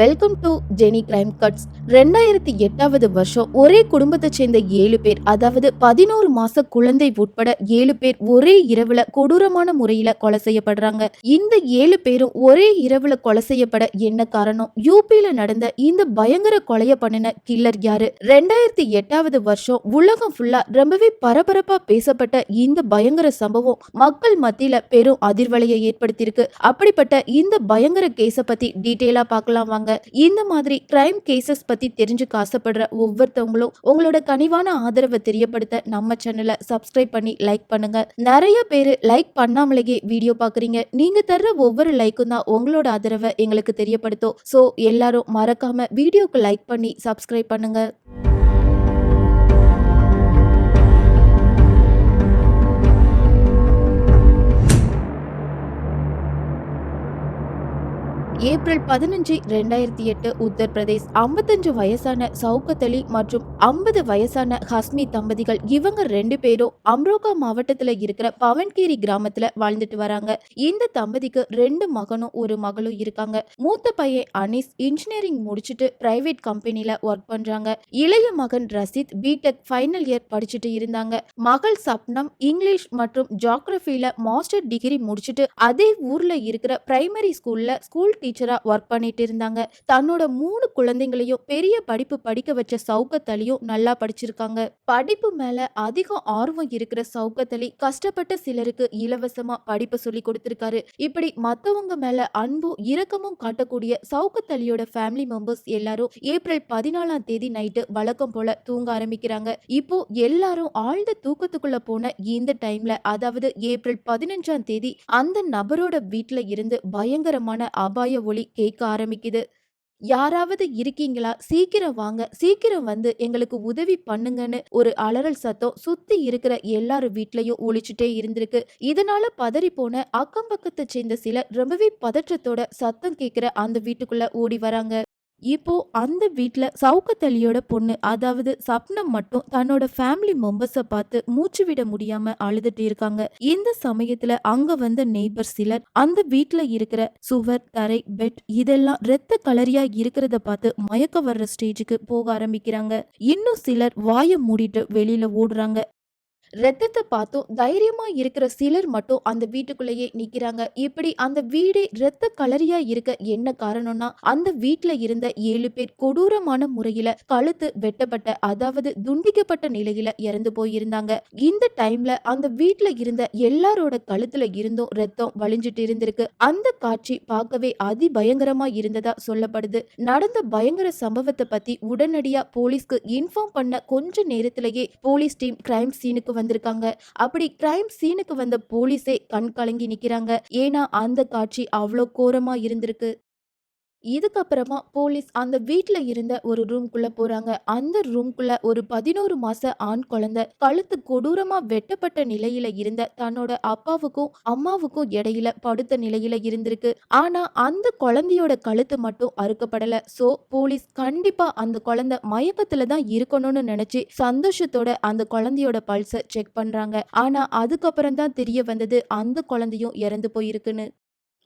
Welcome to Jenny crime cuts ரெண்டாயிரத்தி எட்டாவது வருஷம் ஒரே குடும்பத்தை சேர்ந்த ஏழு பேர் அதாவது பதினோரு மாச குழந்தை உட்பட ஏழு பேர் ஒரே இரவுல கொடூரமான முறையில கொலை செய்யப்படுறாங்க. இந்த ஏழு பேரும் ஒரே இரவுல கொலை செய்யப்பட என்ன காரணம்? யூபியில நடந்த இந்த பயங்கர கொலைய பண்ணின கில்லர் யாரு? ரெண்டாயிரத்தி எட்டாவது வருஷம் உலகம் ஃபுல்லா ரொம்பவே பரபரப்பா பேசப்பட்ட இந்த பயங்கர சம்பவம் மக்கள் மத்தியில பெரும் அதிர்வலையை ஏற்படுத்தியிருக்கு. அப்படிப்பட்ட இந்த பயங்கர கேஸை பத்தி டீட்டெயிலா பார்க்கலாம் வாங்க. இந்த மாதிரி கிரைம் கேசஸ் பத்தி தெரிஞ்சுக்க ஆசைப்படுற ஒவ்வொருத்தவங்களும் உங்களோட கனிவான ஆதரவை தெரியப்படுத்த நம்ம சேனலை சப்ஸ்கிரைப் பண்ணி லைக் பண்ணுங்க. நிறைய பேர் லைக் பண்ணாமலேயே வீடியோ பாக்குறீங்க நீங்க தர்ற ஒவ்வொரு லைக்கும் தான் உங்களோட ஆதரவை எங்களுக்கு தெரியப்படுத்தும். ஸோ எல்லாரும் மறக்காம வீடியோக்கு லைக் பண்ணி சப்ஸ்கிரைப் பண்ணுங்க. ஏப்ரல் பதினஞ்சு ரெண்டாயிரத்தி எட்டு உத்தரப்பிரதேஷ் ஐம்பத்தஞ்சு வயசான சவுகத் அலி மற்றும் ஐம்பது வயசான ஹஸ்மி தம்பதிகள் இவங்க ரெண்டு பேரும் அம்ரோகா மாவட்டத்துல இருக்கிற பவன்கேரி கிராமத்துல வாழ்ந்துட்டு வராங்க. இந்த தம்பதிக்கு ரெண்டு மகனும் ஒரு மகளும் இருக்காங்க. மூத்த பையன் அனீஸ் இன்ஜினியரிங் முடிச்சுட்டு பிரைவேட் கம்பெனில ஒர்க் பண்றாங்க. இளைய மகன் ரசித் பிடெக் ஃபைனல் இயர் படிச்சுட்டு இருந்தாங்க. மகள் சப்னம் இங்கிலீஷ் மற்றும் ஜியாகிரபில மாஸ்டர் டிகிரி முடிச்சுட்டு அதே ஊர்ல இருக்கிற பிரைமரி ஸ்கூல்ல ஸ்கூல் டீச்சர் ஒர்க் பண்ணிட்டு இருந்தாங்க. தன்னோட மூணு குழந்தைங்களையும் பெரிய படிப்பு படிக்க வச்ச சவுக்கத்தலியும் நல்லா படிச்சிருக்காங்க. படிப்பு மேல அதிகம் ஆர்வம் இருக்கிற சவுக்கத்தலி கஷ்டப்பட்ட சிலருக்கு இலவசமா படிப்பு சொல்லி கொடுத்திருக்காரு. இப்படி மத்தவங்க மேல அன்பும் இரக்கமும் காட்டக்கூடிய சவுக்கத்தலியோட ஃபேமிலி மெம்பர்ஸ் எல்லாரும் ஏப்ரல் பதினாலாம் தேதி நைட்டு வழக்கம் போல தூங்க ஆரம்பிக்கிறாங்க. இப்போ எல்லாரும் ஆழ்ந்த தூக்கத்துக்குள்ள போன இந்த டைம்ல அதாவது ஏப்ரல் பதினஞ்சாம் தேதி அந்த நபரோட வீட்ல இருந்து பயங்கரமான அபாய ஒளி கேட்க ஆரம்பிக்குது. யாராவது இருக்கீங்களா? சீக்கிரம் வாங்க. சீக்கிரம் வந்து எங்களுக்கு உதவி பண்ணுங்கன்னு ஒரு அலறல் சத்தம் சுத்தி இருக்கிற எல்லார் வீட்லயும் ஒழிச்சுட்டே இருந்திருக்கு. இதனால பதறி போன அக்கம் பக்கத்தை சேர்ந்த சிலர் ரொம்பவே பதற்றத்தோட சத்தம் கேட்கிற அந்த வீட்டுக்குள்ள ஓடி வராங்க. இப்போ அந்த வீட்ல சவுக்கத்தலியோட பொண்ணு அதாவது சப்னம் மட்டும் தன்னோட ஃபேமிலி மெம்பர்ஸை பார்த்து மூச்சு விட முடியாம அழுதுட்டு இருக்காங்க. இந்த சமயத்துல அங்க வந்த நெய்பர் சிலர் அந்த வீட்டில் இருக்கிற சுவர் தரை பெட் இதெல்லாம் இரத்த கலரியா இருக்கிறத பார்த்து மயக்க வர்ற ஸ்டேஜுக்கு போக ஆரம்பிக்கிறாங்க. இன்னும் சிலர் வாயை மூடிட்டு வெளியில ஓடுறாங்க. ரத்தத்தை பார்த்தும் தைரியமா இருக்கிற சிலர் மட்டும் அந்த வீட்டுக்குள்ளேயே நிக்கிறாங்க. இப்படி அந்த வீடே ரத்த கலரியா இருக்க என்ன காரணம்னா அந்த வீட்டுல இருந்த ஏழு பேர் கொடூரமான முறையில கழுத்து வெட்டப்பட்ட அதாவது துண்டிக்கப்பட்ட நிலையில இறந்து போயிருந்தாங்க. இந்த டைம்ல அந்த வீட்டுல இருந்த எல்லாரோட கழுத்துல இருந்தும் ரத்தம் வழிஞ்சிட்டு இருந்திருக்கு. அந்த காட்சி பார்க்கவே அதி பயங்கரமா இருந்ததா சொல்லப்படுது. நடந்த பயங்கர சம்பவத்தை பத்தி உடனடியா போலீஸ்க்கு இன்ஃபார்ம் பண்ண கொஞ்ச நேரத்திலேயே போலீஸ் டீம் கிரைம் சீனுக்கு வந்திருக்காங்க. அப்படி கிரைம் சீனுக்கு வந்த போலீஸே கண் கலங்கி நிக்கிறாங்க. ஏன்னா அந்த காட்சி அவ்வளோ கோரமா இருந்திருக்கு. இதுக்கப்புறமா போலீஸ் அந்த வீட்டில் இருந்த ஒரு ரூம்குள்ள போறாங்க. அந்த ரூம்குள்ள ஒரு பதினோரு மாச ஆண் குழந்தை கழுத்து கொடூரமா வெட்டப்பட்ட நிலையில இருந்த தன்னோட அப்பாவுக்கும் அம்மாவுக்கும் இடையில படுத்த நிலையில இருந்திருக்கு. ஆனா அந்த குழந்தையோட கழுத்து மட்டும் அறுக்கப்படல. சோ போலீஸ் கண்டிப்பா அந்த குழந்தை மயக்கத்துல தான் இருக்கணும்னு நினைச்சு சந்தோஷத்தோட அந்த குழந்தையோட பல்ஸ செக் பண்றாங்க. ஆனா அதுக்கப்புறம் தான் தெரிய வந்தது அந்த குழந்தையும் இறந்து போயிருக்குன்னு.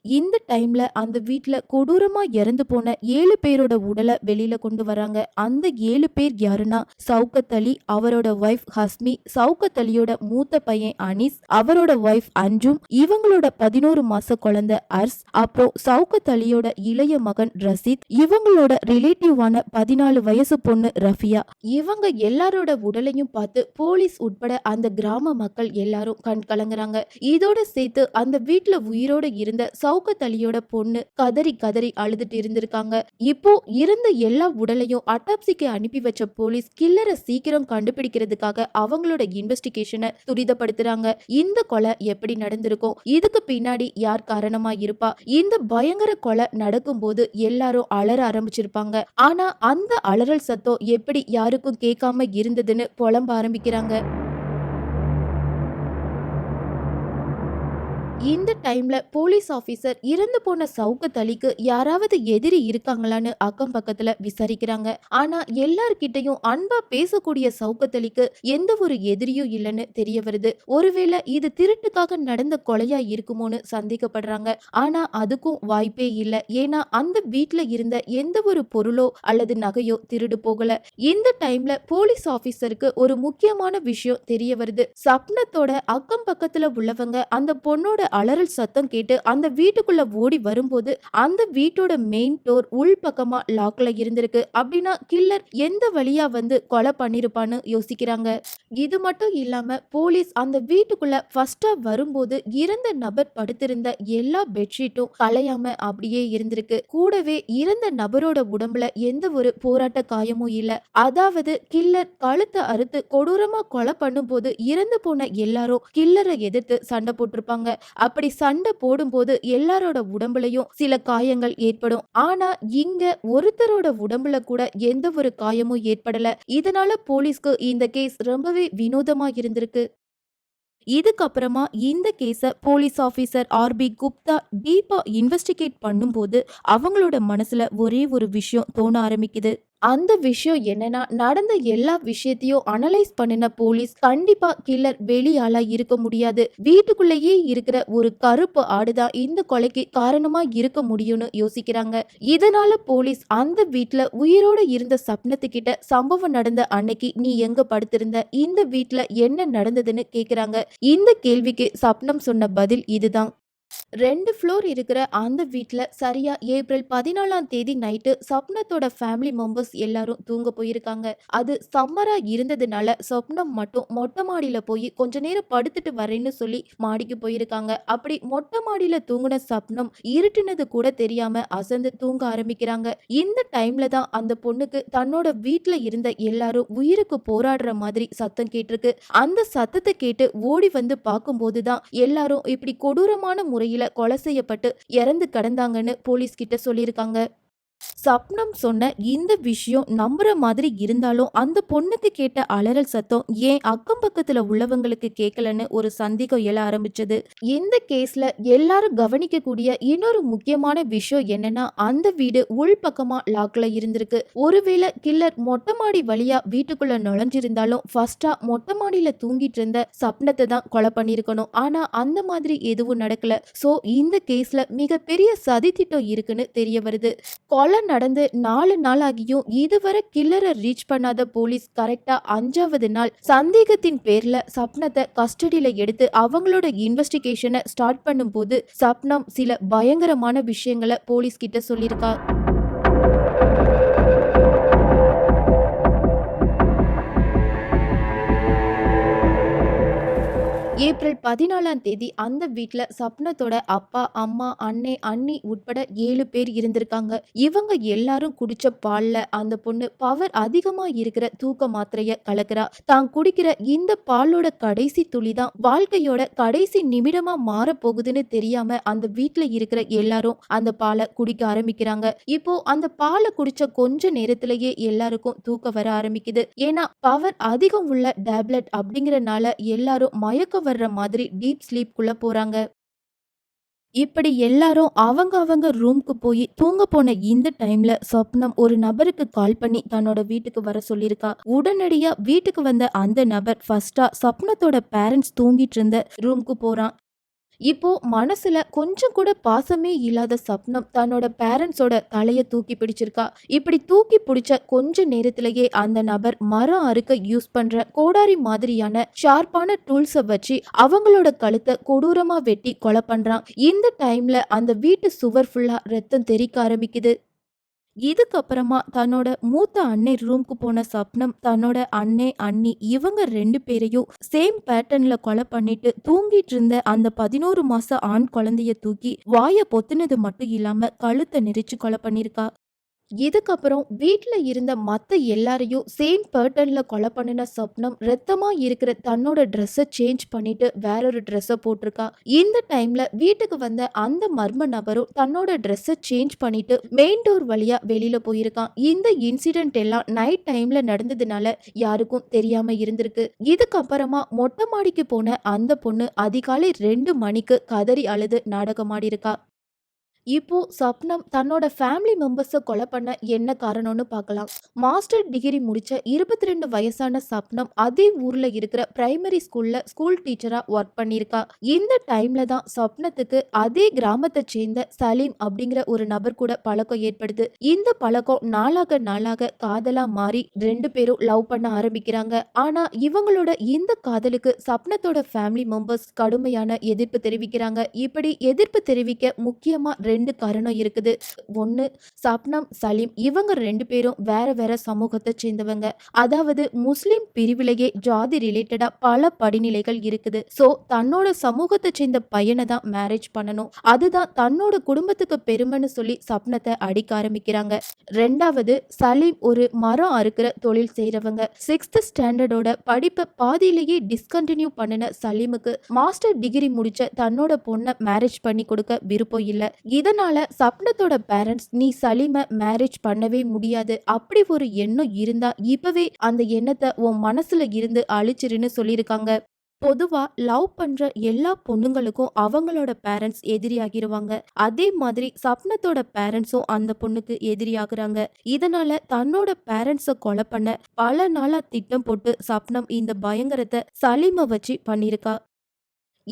இந்த டைம்ல அந்த வீட்டில் கொடூரமா இறந்து போன ஏழு பேரோட உடலை வெளியில கொண்டு வராங்க. அந்த ஏழு பேர் யாருன்னா சவுக்கத் அலி அவரோட ஒய்ஃப் ஹஸ்மி சவுக்கத் அலியோட மூத்த பையன் அனீஸ் அவரோட ஒய்ஃப் அஞ்சும் இவங்களோட பதினோரு மாச குழந்தை அர்ஸ் அப்புறம் சவுக்கத் அலியோட இளைய மகன் ரசீத் இவங்களோட ரிலேட்டிவான பதினாலு வயசு பொண்ணு ரஃபியா. இவங்க எல்லாரோட உடலையும் பார்த்து போலீஸ் உட்பட அந்த கிராம மக்கள் எல்லாரும் கண் கலங்குறாங்க. இதோட சேர்த்து அந்த வீட்டுல உயிரோட இருந்த சவு சவுக்கு தலியோட பொண்ணு கதறி கதறி அழுதுட்டு இருந்திருக்காங்க. இப்போ இருந்த எல்லா உடலையும் அட்டாப்சிக்கு அனுப்பி வச்ச போலீஸ் கில்லரை சீக்கிரம் கண்டுபிடிக்கிறதுக்காக அவங்களோட இன்வெஸ்டிகேஷனை துரிதப்படுத்துறாங்க. இந்த கொலை எப்படி நடந்திருக்கும்? இதுக்கு பின்னாடி யார் காரணமா இருப்பா? இந்த பயங்கர கொலை நடக்கும்போது எல்லாரும் அலற ஆரம்பிச்சிருப்பாங்க. ஆனா அந்த அலறல் சத்தம் எப்படி யாருக்கும் கேட்காம இருந்ததுன்னு புலம்ப ஆரம்பிக்கிறாங்க. இந்த டைம்ல போலீஸ் ஆஃபீஸர் இறந்து போன சவுக்கத்தலிக்கு யாராவது எதிரி இருக்காங்களான்னு அக்கம் பக்கத்துல விசாரிக்கிறாங்க. ஆனா எல்லார்கிட்டையும் அன்பா பேசக்கூடிய சவுக்கத் எந்த ஒரு எதிரியும் இல்லைன்னு தெரிய வருது. ஒருவேளை இது திருட்டுக்காக நடந்த கொலையா இருக்குமோன்னு சந்தேகப்படுறாங்க. ஆனா அதுக்கும் வாய்ப்பே இல்லை. ஏன்னா அந்த வீட்டில் இருந்த எந்த ஒரு பொருளோ அல்லது நகையோ திருடு போகல. இந்த டைம்ல போலீஸ் ஆபீசருக்கு ஒரு முக்கியமான விஷயம் தெரிய வருது. சப்னத்தோட அக்கம் பக்கத்துல உள்ளவங்க அந்த பொண்ணோட அலறல் சத்தம் கேட்டு அந்த வீட்டுக்குள்ள ஓடி வரும்போது அந்த வீட்டோட மெயின் டோர் உள் பக்கமா லாக்ல இருந்திருக்கு. அப்படின்னா கில்லர் எந்த வழியா வந்து கொலை பண்ணிருப்பான்னு யோசிக்கிறாங்க. இது மட்டும் இல்லாம போலீஸ் அந்த வீட்டுக்குள்ள ஃபர்ஸ்டா வரும்போது இறந்த நபர் படுத்திருந்த எல்லா பெட்ஷீட்டும் கலையாம அப்படியே இருந்திருக்கு. கூடவே இறந்த நபரோட உடம்புல எந்த ஒரு போராட்ட காயமும் இல்ல. அதாவது கில்லர் கழுத்தை அறுத்து கொடூரமா கொலை பண்ணும்போது இறந்து போன எல்லாரும் கில்லரை எதிர்த்து சண்டை போட்டிருப்பாங்க. அப்படி சண்டை போடும்போது எல்லாரோட உடம்புலயும் சில காயங்கள் ஏற்படும். ஆனா இங்க ஒருத்தரோட உடம்புல கூட எந்த ஒரு காயமும் ஏற்படல. இதனால போலீஸ்க்கு இந்த கேஸ் ரொம்பவே வினோதமா இருந்திருக்கு. இதுக்கப்புறமா இந்த கேஸை போலீஸ் ஆஃபீஸர் ஆர்பி குப்தா டீப்பா இன்வெஸ்டிகேட் பண்ணும்போது அவங்களோட மனசுல ஒரே ஒரு விஷயம் தோண ஆரம்பிக்குது. அந்த விஷயம் என்னன்னா நடந்த எல்லா விஷயத்தையும் அனலைஸ் பண்ணின போலீஸ் கண்டிப்பா கில்லர் வெளியாளா இருக்க முடியாது. வீட்டுக்குள்ளேயே இருக்கிற ஒரு கருப்பு ஆடுதான் இந்த கொலைக்கு காரணமா இருக்க முடியும்னு யோசிக்கிறாங்க. இதனால போலீஸ் அந்த வீட்டுல உயிரோட இருந்த சப்னத்துக்கிட்ட சம்பவம் நடந்த அன்னைக்கு நீ எங்க படுத்திருந்த? இந்த வீட்டுல என்ன நடந்ததுன்னு கேக்குறாங்க. இந்த கேள்விக்கு சப்னம் சொன்ன பதில் இதுதான். ரெண்டு ஃப்ளோர் இருக்கிற அந்த வீட்டில் சரியா ஏப்ரல் பதினாலாம் தேதி நைட்டு சொப்னத்தோட ஃபேமிலி மெம்பர்ஸ் எல்லாரும் தூங்க போயிருக்காங்க. அது சம்மரா இருந்ததுனால சொப்னம் மட்டும் மொட்டை மாடியில போய் கொஞ்ச நேரம் படுத்துட்டு வரேன்னு சொல்லி மாடிக்கு போயிருக்காங்க. அப்படி மொட்டை மாடியில தூங்கின சப்னம் இருட்டுனது கூட தெரியாம அசந்து தூங்க ஆரம்பிக்கிறாங்க. இந்த டைம்ல தான் அந்த பொண்ணுக்கு தன்னோட வீட்டில் இருந்த எல்லாரும் உயிருக்கு போராடுற மாதிரி சத்தம் கேட்டிருக்கு. அந்த சத்தத்தை கேட்டு ஓடி வந்து பார்க்கும்போது தான் எல்லாரும் இப்படி கொடூரமான முறையில கொலை செய்யப்பட்டு இறந்து கிடந்தாங்கன்னு போலீஸ் கிட்ட சொல்லியிருக்காங்க. சப்னம் சொன்ன இந்த விஷயம் நம்புற மாதிரி இருந்தாலும் அந்த பொண்ணுக்கு கேட்ட அலறல் சத்தம் ஏன் அக்கம் பக்கத்துல உள்ளவங்களுக்கு கேட்கலன்னு ஒரு சந்தேகம் எழ ஆரம்பிச்சது. இந்த கேஸ்ல எல்லாரும் கவனிக்கக்கூடிய இன்னொரு முக்கியமான விஷயம் என்னன்னா அந்த வீடு உள்பக்கமா லாக்ல இருந்திருக்கு. ஒருவேளை கில்லர் மொட்டை மாடி வழியா வீட்டுக்குள்ள நுழைஞ்சிருந்தாலும் ஃபர்ஸ்டா மொட்டை மாடியில தூங்கிட்டு இருந்த சப்னத்தை தான் கொலை பண்ணிருக்கணும் ஆனா அந்த மாதிரி எதுவும் நடக்கல. சோ இந்த கேஸ்ல மிகப்பெரிய சதி திட்டம் இருக்குன்னு தெரிய வருது. கொலை நடந்து நாலு நாள் ஆகியும் இதுவரை கில்லரை ரீச் பண்ணாத போலீஸ் கரெக்டா அஞ்சாவது நாள் சந்தேகத்தின் பேர்ல சப்னத்தை கஸ்டடியில எடுத்து அவங்களோட இன்வெஸ்டிகேஷனை ஸ்டார்ட் பண்ணும்போது சப்னம் சில பயங்கரமான விஷயங்களை போலீஸ் கிட்ட சொல்லியிருக்கா. ஏப்ரல் பதினாலாம் தேதி அந்த வீட்ல சப்னத்தோட அப்பா அம்மா அண்ணே அண்ணி உட்பட ஏழு பேர் இருந்திருக்காங்க. இவங்க எல்லாரும் குடிச்ச பால்ல அந்த பொண்ணு பவர் அதிகமா இருக்கிற தூக்க மாத்திரைய கலக்குறா. தான் குடிக்கிற இந்த பாலோட கடைசி துளி தான் வாழ்க்கையோட கடைசி நிமிடமா மாற போகுதுன்னு தெரியாம அந்த வீட்ல இருக்கிற எல்லாரும் அந்த பாலை குடிக்க ஆரம்பிக்கிறாங்க. இப்போ அந்த பாலை குடிச்ச கொஞ்ச நேரத்திலேயே எல்லாருக்கும் தூக்கம் வர ஆரம்பிக்குது. ஏன்னா பவர் அதிகம் உள்ள டேப்லெட் அப்படிங்கறனால எல்லாரும் மயக்க வர்ற மாதிரி டீப் ஸ்லீப்குள்ள போறாங்க. இப்படி எல்லாரும் அவங்க அவங்க ரூம்க்கு போய் தூங்க போன இந்த டைம்ல சொப்னம் ஒரு நபருக்கு கால் பண்ணி தன்னோட வீட்டுக்கு வர சொல்லியிருக்கா. உடனடியா வீட்டுக்கு வந்த அந்த நபர் ஃபர்ஸ்டா சொப்னத்தோட பேரண்ட்ஸ் தூங்கிட்டு இருந்த ரூம்க்கு போறான். இப்போ மனசுல கொஞ்சம் கூட பாசமே இல்லாத சப்னம் தன்னோட பேரண்ட்ஸோட தலைய தூக்கி பிடிச்சிருக்கா. இப்படி தூக்கி பிடிச்ச கொஞ்ச நேரத்திலேயே அந்த நபர் மரம் அறுக்க யூஸ் பண்ற கோடாரி மாதிரியான ஷார்ப்பான டூல்ஸை வச்சு அவங்களோட கழுத்தை கொடூரமா வெட்டி கொலை பண்றான். இந்த டைம்ல அந்த வீட்டு சுவர் ஃபுல்லா ரத்தம் தெறிக்க ஆரம்பிக்குது. இதுக்கப்புறமா தன்னோட மூத்த அன்னை ரூம்க்கு போன சப்னம் தன்னோட அண்ணே அண்ணி இவங்க ரெண்டு பேரையும் சேம் பேட்டர்ன்ல கொலை பண்ணிட்டு தூங்கிட்டு இருந்த அந்த பதினோரு மாச ஆண் குழந்தைய தூக்கி வாய பொத்துனது மட்டும் இல்லாம கழுத்தை நெரிச்சு கொலை பண்ணிருக்கா இதுக்கப்புறம் வீட்டில் இருந்த மற்ற எல்லாரையும் சேம் பேட்டர்ன்ல கொலை பண்ணின சொப்னம் ரத்தமாக இருக்கிற தன்னோட ட்ரெஸ்ஸை சேஞ்ச் பண்ணிட்டு வேறொரு ட்ரெஸ்ஸை போட்டிருக்கா. இந்த டைமில் வீட்டுக்கு வந்த அந்த மர்ம நபரும் தன்னோட ட்ரெஸ்ஸை சேஞ்ச் பண்ணிட்டு மெயின் டோர் வழியாக வெளியில் போயிருக்கான் இந்த இன்சிடென்ட் எல்லாம் நைட் டைமில் நடந்ததுனால யாருக்கும் தெரியாமல் இருந்திருக்கு. இதுக்கப்புறமா மொட்டை மாடிக்கு போன அந்த பொண்ணு அதிகாலை ரெண்டு மணிக்கு கதறி அழுது நாடகமாடி இருக்கா. இப்போ சப்னம் தன்னோட ஃபேமிலி மெம்பர்ஸை கொலை பண்ண என்ன காரணம்னு பார்க்கலாம். மாஸ்டர் டிகிரி முடிச்ச இருபத்தி ரெண்டு வயசான சப்னம் அதே ஊர்ல இருக்கிற பிரைமரி ஸ்கூல்ல ஸ்கூல் டீச்சரா ஒர்க் பண்ணியிருக்கா. இந்த டைம்ல தான் சப்னத்துக்கு அதே கிராமத்தை சேர்ந்த சலீம் அப்படிங்கிற ஒரு நபர் கூட பழக்கம் ஏற்படுது. இந்த பழக்கம் நாளாக நாளாக காதலா மாறி ரெண்டு பேரும் லவ் பண்ண ஆரம்பிக்கிறாங்க. ஆனா இவங்களோட இந்த காதலுக்கு சப்னத்தோட ஃபேமிலி மெம்பர்ஸ் கடுமையான எதிர்ப்பு தெரிவிக்கிறாங்க. இப்படி எதிர்ப்பு தெரிவிக்க முக்கியமா ரெண்டு காரணம் இருக்குது. ஒன்று சப்னம் சலீம் இவங்க ரெண்டு பேரும் வேற வேற சமூகத்தை சேர்ந்தவங்க. அதாவது முஸ்லீம் பிரிவிலேயே ஜாதி ரிலேட்டடா பல படிநிலைகள் இருக்குது. ஸோ தன்னோட சமூகத்தை சேர்ந்த பையனை தான் மேரேஜ் பண்ணணும். அதுதான் தன்னோட குடும்பத்துக்கு பெருமைன்னு சொல்லி சப்னத்தை அடிக்க ஆரம்பிக்கிறாங்க. ரெண்டாவது சலீம் ஒரு மரம் அறுக்கிற தொழில் செய்கிறவங்க சிக்ஸ்த் ஸ்டாண்டர்டோட படிப்பை பாதியிலேயே டிஸ்கண்டினியூ பண்ணின சலீமுக்கு மாஸ்டர் டிகிரி முடிச்ச தன்னோட பொண்ணை மேரேஜ் பண்ணி கொடுக்க விருப்பம் இல்லை. இதனால் சப்னத்தோட பேரண்ட்ஸ் நீ சலீமை மேரேஜ் பண்ணவே முடியாது. அப்படி ஒரு எண்ணம் இருந்தா இப்பவே அந்த எண்ணத்தை உன் மனசுல இருந்து அழிச்சிருன்னு சொல்லியிருக்காங்க. பொதுவா லவ் பண்ற எல்லா பொண்ணுங்களுக்கும் அவங்களோட பேரண்ட்ஸ் எதிரியாகிருவாங்க. அதே மாதிரி சப்னத்தோட பேரண்ட்ஸும் அந்த பொண்ணுக்கு எதிரியாகிறாங்க. இதனால தன்னோட பேரண்ட்ஸை கொலை பண்ண பல நாளா திட்டம் போட்டு சப்னம் இந்த பயங்கரத்தை சலீமை வச்சு பண்ணியிருக்கா.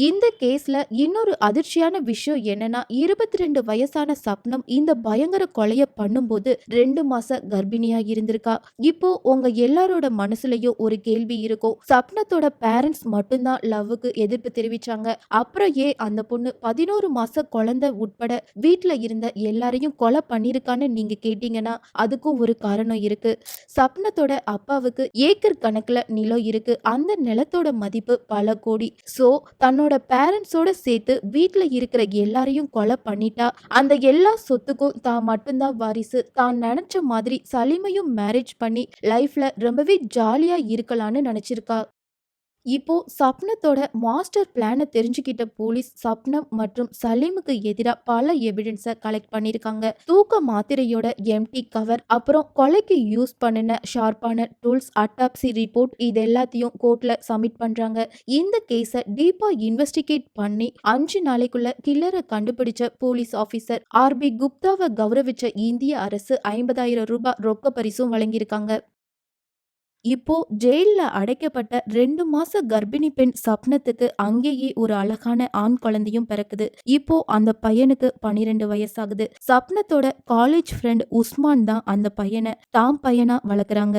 இந்த கேஸ்ல இன்னொரு அதிர்ச்சியான விஷயம் என்னன்னா இருபத்தி ரெண்டு வயசான சப்னம் இந்த பயங்கர கொலைய பண்ணும்போது ரெண்டு மாச கர்ப்பிணியா இருந்திருக்கா. இப்போ உங்க எல்லாரோட மனசுலயும் ஒரு கேள்வி இருக்கும். சப்னத்தோட பேரண்ட்ஸ் மட்டும்தான் லவ்வுக்கு எதிர்ப்பு தெரிவிச்சாங்க. அப்புறம் ஏன் அந்த பொண்ணு பதினோரு மாச குழந்தை உட்பட வீட்டில் இருந்த எல்லாரையும் கொலை பண்ணிருக்கான்னு நீங்க கேட்டீங்கன்னா அதுக்கும் ஒரு காரணம் இருக்கு. சப்னத்தோட அப்பாவுக்கு ஏக்கர் கணக்குல நிலம் இருக்கு. அந்த நிலத்தோட மதிப்பு பல கோடி. சோ தன்னோட பேரண்ட்ஸோட சேர்த்து வீட்டில் இருக்கிற எல்லாரையும் கொலை பண்ணிட்டா அந்த எல்லா சொத்துக்கும் தான் மட்டும்தான் வாரிசு. தான் நினைச்ச மாதிரி சலிமையும் மேரேஜ் பண்ணி லைஃப்ல ரொம்பவே ஜாலியா இருக்கலாம்னு நினைச்சிருக்கா. இப்போ சப்னத்தோட மாஸ்டர் பிளானை தெரிஞ்சுக்கிட்ட போலீஸ் சப்னம் மற்றும் சலீமுக்கு எதிராக பல எவிடன்ஸை கலெக்ட் பண்ணியிருக்காங்க. தூக்க மாத்திரையோட எம்டி கவர் அப்புறம் கொலைக்கு யூஸ் பண்ணின ஷார்ப்பான டூல்ஸ் அட்டாப்சி ரிப்போர்ட் இது எல்லாத்தையும் கோர்ட்ல சப்மிட் பண்றாங்க. இந்த கேஸை டீப்பா இன்வெஸ்டிகேட் பண்ணி அஞ்சு நாளைக்குள்ள கில்லரை கண்டுபிடிச்ச போலீஸ் ஆபீசர் ஆர்பி குப்தாவை கௌரவிச்ச இந்திய அரசு ஐம்பதாயிரம் ரூபாய் ரொக்க பரிசும் வழங்கியிருக்காங்க. இப்போ ஜெயிலில் அடைக்கப்பட்ட ரெண்டு மாச கர்ப்பிணி பெண் சப்னத்துக்கு அங்கேயே ஒரு அழகான ஆண் குழந்தையும் பிறக்குது. இப்போ அந்த பையனுக்கு பனிரெண்டு வயசாகுது. சப்னத்தோட காலேஜ் ஃப்ரெண்ட் உஸ்மான் தான் அந்த பையனை தாம் பையனா வளர்க்குறாங்க.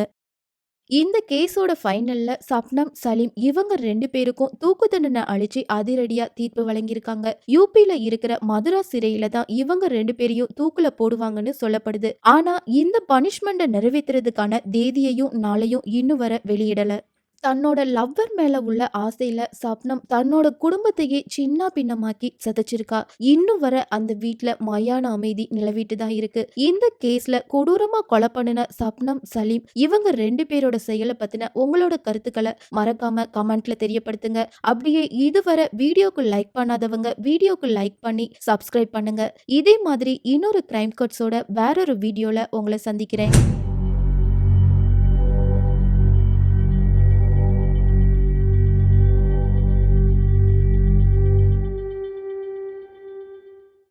இந்த கேஸோட ஃபைனல்ல சப்னம் சலீம் இவங்க ரெண்டு பேருக்கும் தூக்கு தண்டனை அழிச்சு அதிரடியா தீர்ப்பு வழங்கியிருக்காங்க. யூபியில் இருக்கிற மதுரா சிறையில தான் இவங்க ரெண்டு பேரையும் தூக்குல போடுவாங்கன்னு சொல்லப்படுது. ஆனா இந்த பனிஷ்மெண்ட்டை நிறைவேற்றுறதுக்கான தேதியையும் நாளையும் இன்னும் வர வெளியிடல. தன்னோட லவ்வர் மேல உள்ள ஆசையில சப்னம் தன்னோட குடும்பத்தையே சின்ன பின்னமாக்கி சதைச்சிருக்கா. இன்னும் வர அந்த வீட்டுல மயான அமைதி நிலவிட்டு தான் இருக்கு. இந்த கேஸ்ல கொடூரமா கொலை பண்ணின சப்னம் சலீம் இவங்க ரெண்டு பேரோட செயலை பத்தின உங்களோட கருத்துக்களை மறக்காம கமெண்ட்ல தெரியப்படுத்துங்க. அப்படியே இதுவரை வீடியோக்கு லைக் பண்ணாதவங்க வீடியோக்கு லைக் பண்ணி சப்ஸ்கிரைப் பண்ணுங்க. இதே மாதிரி இன்னொரு கிரைம் கட்ஸோட வேறொரு வீடியோல உங்களை சந்திக்கிறேன்.